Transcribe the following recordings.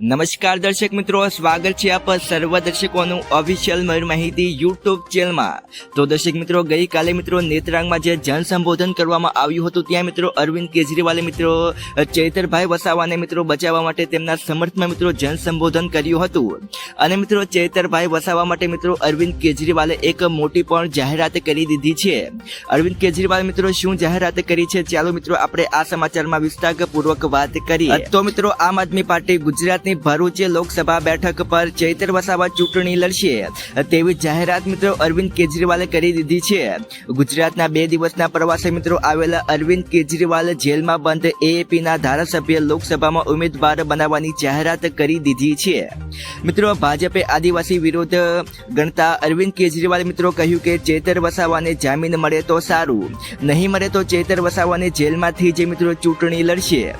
નમસ્કાર દર્શક મિત્રો, સ્વાગત છે આપ સર્વ દર્શકોનું ઓફિશિયલ મયુર માહિતી યુટ્યુબ ચેનલમાં તો દર્શક મિત્રો, ગઈકાલે મિત્રો નેત્રાંગમાં જે જન સંબોધન કરવામાં આવ્યું હતું, ત્યાં મિત્રો અરવિંદ કેજરીવાલે મિત્રો, ચૈતરભાઈ વસાવાને મિત્રો બચાવવા માટે તેમના સમર્થમાં મિત્રો જન સંબોધન કર્યું હતું. અને મિત્રો ચૈતરભાઈ વસાવા માટે મિત્રો અરવિંદ કેજરીવાલે એક મોટી પણ જાહેરાત કરી દીધી છે. અરવિંદ કેજરીવાલ મિત્રો શું જાહેરાત કરી છે? ચાલો મિત્રો, આપણે આ સમાચારમાં વિસ્તારપૂર્વક વાત કરીએ. તો મિત્રો, આમ આદમી પાર્ટી ગુજરાતની ભરૂચ લોકસભા બેઠક પર ચૈતર વસાવા ચૂંટણી લડશે. તેવી જાહેરાત મિત્રો અરવિંદ કેજરીવાલે કરી દીધી છે. ગુજરાતના બે દિવસના પ્રવાસે મિત્રો આવેલા અરવિંદ કેજરીવાલ જેલમાં બંધ એએપીના ધારાસભ્ય લોકસભામાં ઉમેદવાર બનાવવાની જાહેરાત કરી દીધી છે. મિત્રો ભાજપે આદિવાસી વિરોધ ગણતા અરવિંદ કેજરીવાલે મિત્રો કહ્યું કે ચેતર વસાવાને જામીન મળે તો સારું, નહીં મળે તો ચેતર વસાવાને જેલમાંથી જે મિત્રો ચૂંટણી લડશે.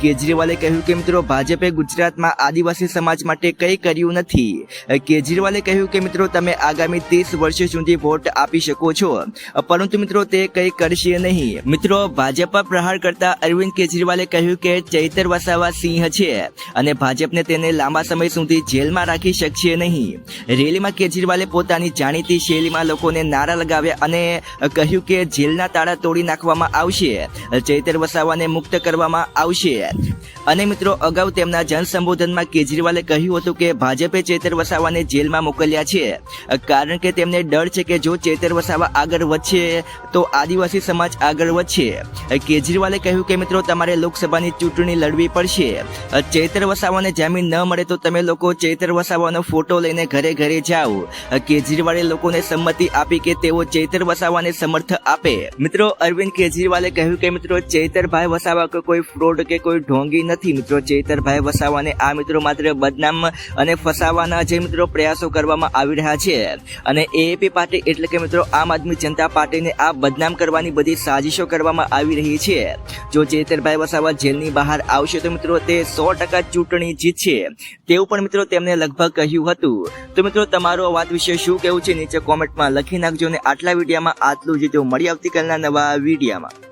કેજરીવાલે કહ્યું કે મિત્રો ભાજપે ગુજરાતમાં આદિવાસી સમાજ માટે કંઈ કર્યું નથી. કેજરીવાલે કહ્યું કે, મિત્રો, તમે આગામી ત્રીસ વર્ષ સુધી વોટ આપી શકો છો. પરંતુ મિત્રો, તે કંઈ કરશે નહીં. મિત્રો, ભાજપ પર પ્રહાર કરતા અરવિંદ કેજરીવાલે કહ્યું કે, ચૈતર વસાવા સિંહ છે અને ભાજપને તેને લાંબા સમય સુધી જેલમાં રાખી શકશે નહીં. રેલીમાં કેજરીવાલે પોતાની જાણીતી શૈલીમાં લોકોને નારા લગાવ્યા અને કહ્યું કે, જેલના તાળા તોડી નાખવામાં આવશે. ચૈતર વસાવાને મુક્ત કરવામાં આવશે. અને મિત્રો, અગાઉ તેમના જન સંબોધનમાં કેજરીવાલે કહ્યું હતું કે ભાજપે ચેતર વસાવાને જેલમાં મોકલ્યા છે. કારણ કે તેમને ડર છે કે જો ચેતર વસાવા આગળ વધશે, તો આદિવાસી સમાજ આગળ વધશે. કેજરીવાલે કહ્યું કે મિત્રો, તમારે લોકસભાની ચૂંટણી લડવી પડશે. ચેતર વસાવાને જામીન ન મળે તો તમે લોકો ચેતર વસાવાનો ફોટો લઈને ઘરે ઘરે જાઓ. કેજરીવાલે લોકોને સંમતિ આપી કે તેઓ ચેતર વસાવાને સમર્થ આપે. મિત્રો, અરવિંદ કેજરીવાલે કહ્યું કે મિત્રો, ચૈતરભાઈ વસાવા કોઈ ફ્રોડ કે કોઈ ઢોંગી નથી મિત્રો. ચેતરભાઈ વસાવાને આ મિત્રો માત્ર બદનામ અને ફસાવાના જે મિત્રો પ્રયાસો કરવામાં આવી રહ્યા છે. અને એએપી પાર્ટી એટલે કે મિત્રો આમ આદમી જનતા પાર્ટીને આ બદનામ કરવાની બધી સાજિશો કરવામાં આવી રહી છે. જો ચેતરભાઈ વસાવા જેલની બહાર આવશે તો મિત્રો તે સો ટકા ચૂંટણી જીતશે. તેવું પણ મિત્રો તેમને લગભગ કહ્યું હતું. તો મિત્રો તમારો વાત વિશે શું કહેવું છે? નીચે કોમેન્ટમાં લખી નાખજો અને આટલા વિડીયોમાં આટલું જ. તો મળી આવતીકાલના નવા વિડીયોમાં.